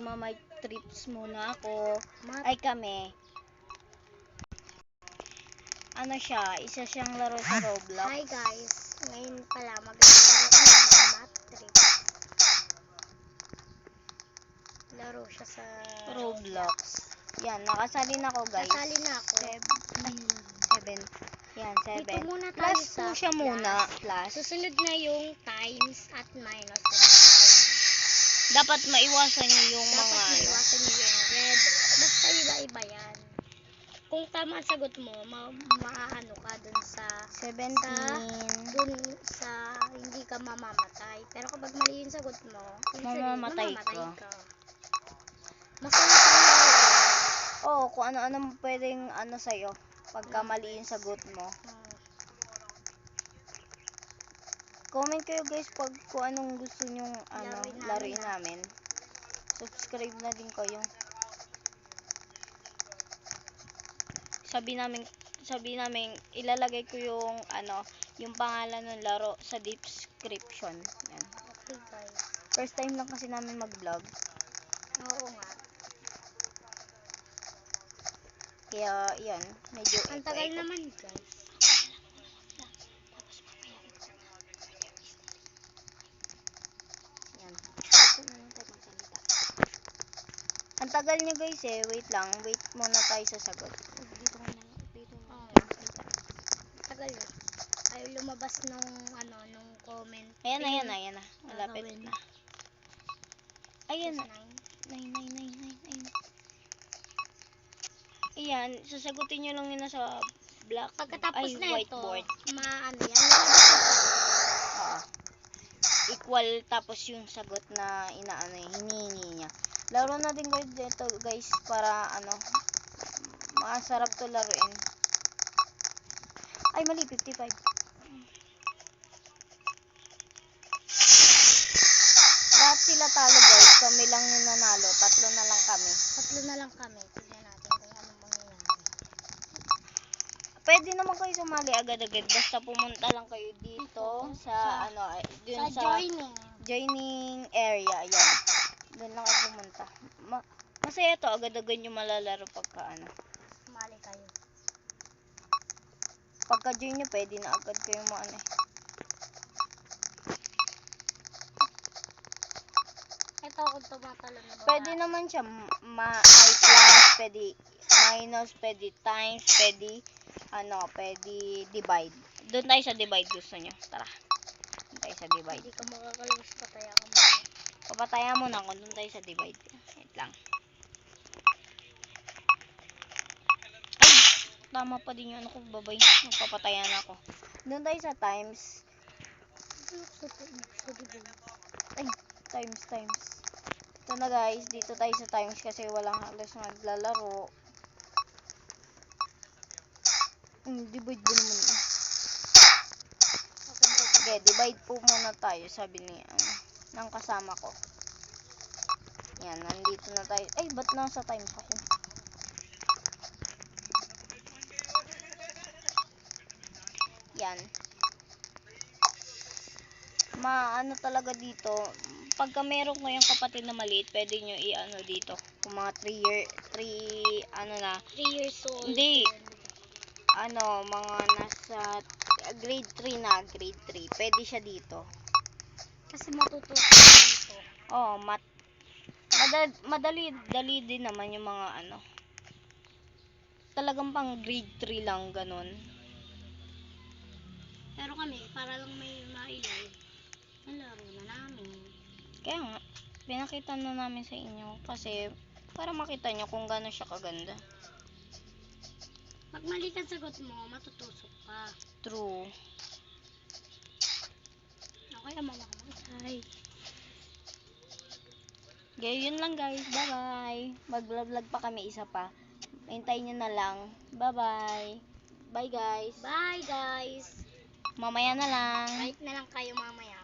magma-mic trips muna ako. Mat- Ay kami. Ano siya? Isa siyang laro sa Roblox. Hi guys, ngayon pala maglalaro kami ng mat trip. Laro siya sa Roblox. Yan, nakasalin ako guys. Kasali na ako. Seven. Yan, Dito seven. muna tayo Plus sa 2 siya muna. Plus. Susunod na yung times at minus. Dapat maiwasan niyo yung Dapat mga ano. maiwasan niyo yung red. Basta iba-iba yan. Kung tama ang sagot mo, ma maaano ka dun sa 17. dun sa hindi ka mamamatay. Pero kapag mali yung sagot mo, usually, Mamamatay mamamatay ka. ka. Masaya. Oo, kung ano-ano pwedeng ano sa'yo. Pagka mali yung sagot mo. Hmm. Comment kayo guys pag kung anong gusto nyong ano, Laruin namin, laruin namin. Subscribe na din kayo. Sabi namin sabi namin ilalagay ko yung ano, yung pangalan ng laro sa description. Yan. Okay guys. First time lang kasi namin mag-vlog. Oo nga. Kaya yan, medyo Ang tagal naman guys. Yan. Gusto na lang tayo magsalita. Ang tagal niya guys eh. Wait lang. Wait muna tayo sa sagot. Dito ka na. Dito na. Oo. Tagal eh. Ay lumabas nung ano, nung comment. Ayan ayan na, ayan na. Malapit na. Ayan na. Nine. Nine, nine, nine, nine, nine. Ayan, sasagutin nyo lang yun na sa black, Pagkatapos ay, na ito, whiteboard. maano yan, lalabas. Equal tapos yung sagot na inaano hinihingi niya. Laro na din guys dito guys para ano, masarap to laruin. Ay mali, 55. Lahat sila talo guys, kami lang yung nanalo, tatlo na lang kami. Tatlo na lang kami. Tignan natin kung anong mangyayari. Pwede naman kayo sumali agad-agad basta pumunta lang kayo dito sa, Sa- ano, ay, dun Sa sa, joining. joining area, ayan. Doon lang kayo pumunta. Ma- masaya to, agad-agad nyo malalaro pagka ano. Sumali kayo. Pagka join nyo, pwede na agad kayo maano eh. Ito kung tumatalo na ba? Pwede naman siya ma ay plus, pwede minus, pwede times, pwede ano, pwede divide. Doon tayo sa divide gusto nyo. Tara. Doon tayo sa divide. Hindi ka makakalabas pataya ka muna. Papatayan mo na ako. Doon tayo sa divide. Wait lang. Ay! Tama pa din yung ano ko, babay. Magpapatayan ako. Doon tayo sa times. Ay, times, times. Ito na guys, dito tayo sa times kasi walang halos naglalaro. Hmm, divide ba naman. Okay, divide po muna tayo, sabi ni, ano, ng kasama ko. Yan, nandito na tayo. Ay, ba't nasa times ako? Yan. Ma, ano talaga dito, pagka meron kayong kapatid na maliit, pwede nyo i-ano dito. Kung mga 3 year, 3, ano na, 3 years old. Hindi. Ano, mga nasa grade 3 na, grade 3. Pwede siya dito. Kasi matututo dito. Oh, mat madali, madali dali din naman yung mga ano. Talagang pang grade 3 lang ganun. Pero kami, para lang may mailay, nalaro na namin. Kaya nga, pinakita na namin sa inyo kasi para makita nyo kung gaano siya kaganda. Pag mali ka sagot mo, matutusok ka. True. Okay, ang mama. Hi. Kaya yun lang guys. Bye-bye. Mag-vlog pa kami isa pa. Hintayin nyo na lang. Bye-bye. Bye guys. Bye, guys. Mamaya na lang. Bye na lang kayo mamaya.